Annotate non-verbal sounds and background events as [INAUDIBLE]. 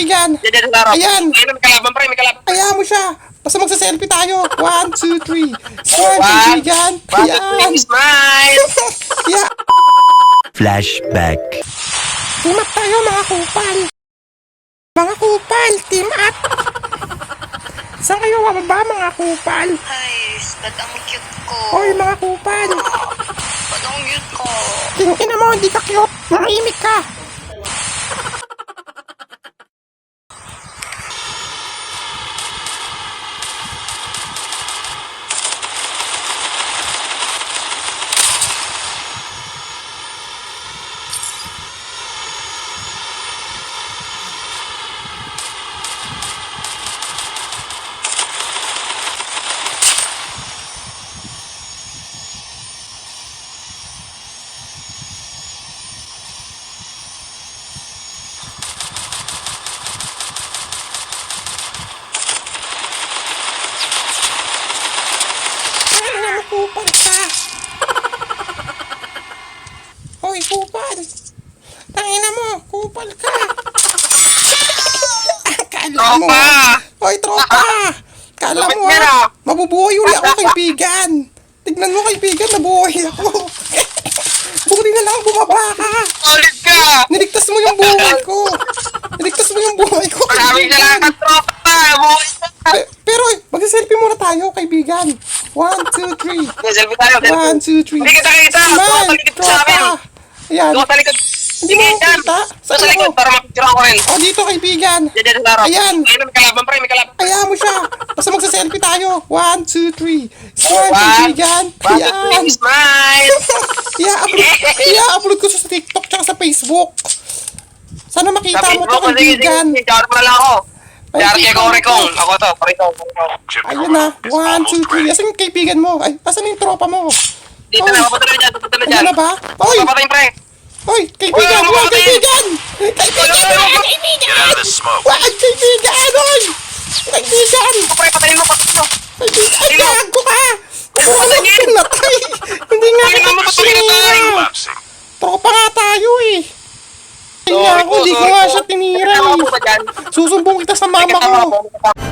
Diyan, diyan sa laro. Ayan. Ayun, may kalaban, pre, may kalaban. Kaya mo siya. Basta magsa-selfie tayo. One, two, three. Smile, kaibigan. one, two, Ayan. three, smile. [LAUGHS] Yeah. Flashback. Team up tayo mga kupal. Mga kupal, team up. Saan kayo mababa mga kupal? Ay, ba't ang cute ko? Hoy mga kupal. Ba't ang cute ko? Tingin mo, hindi ka cute. Mahimik ka. Ka? Hoy, kupal. Tangina mo, kupal ka. Kala mo. Hoy, tropa. Kala Lupit mo ah. ah. Mabubuhay uli ako, kaibigan. Tignan mo, kaibigan, nabuhay ako. Buti na lang bumaba ka. Solid ka. Niligtas mo yung buhay ko. Niligtas mo yung buhay ko, Maraming kaibigan. salamat, tropa. Buhay ka. Pe- Pero, mag-selfie muna tayo, kaibigan. One, two, three. [LAUGHS] Selfie tayo. One, two, three. Hindi kita kita. Smile, Doon sa sa akin. tropa. Ayan. Doon sa likod. Hindi mo kita. Sa likod para makikira ko rin. O, dito, kaibigan. Diyan, diyan sa. Ayan. Ayun, may kalaban, pre, may kalaban. Kaya mo siya. Basta magsa-selfie tayo. One, two, three. Smile, kaibigan. one, two, Ayan. smile. [LAUGHS] I-upload, [LAUGHS] i-upload ko sa TikTok tsaka sa Facebook. Sana makita Sa mo to, Facebook, kaibigan. sige. Jar mo na lang ako. Ay, Jar kita ko, mo Rekong. to. Ako to. Rekong. Ayun na. One, two, three. Asan yung kaibigan mo? Ay, asan yung tropa mo? Dito Oy. na, papunta na dyan, papunta na dyan. Ayun na ba? Hoy! Papatayin, pre. Hoy! Kaibigan! Kaibigan! Kaibigan! Uy, uy, uy, Kaibigan! the smoke. Wag! Kaibigan! Hoy! Kaibigan! Pre, patayin mo, patayin mo. Kaibigan! Ay, Sino? gago ka! Uy, Wala patayin! akong natay! Hindi nga Sino kita mo papatayin na tayo? tinira! Collapsing. Tropa nga tayo eh! Kaya Sorry ako, po, di ko nga siya tinira eh! Susumbong kita sa mama ko!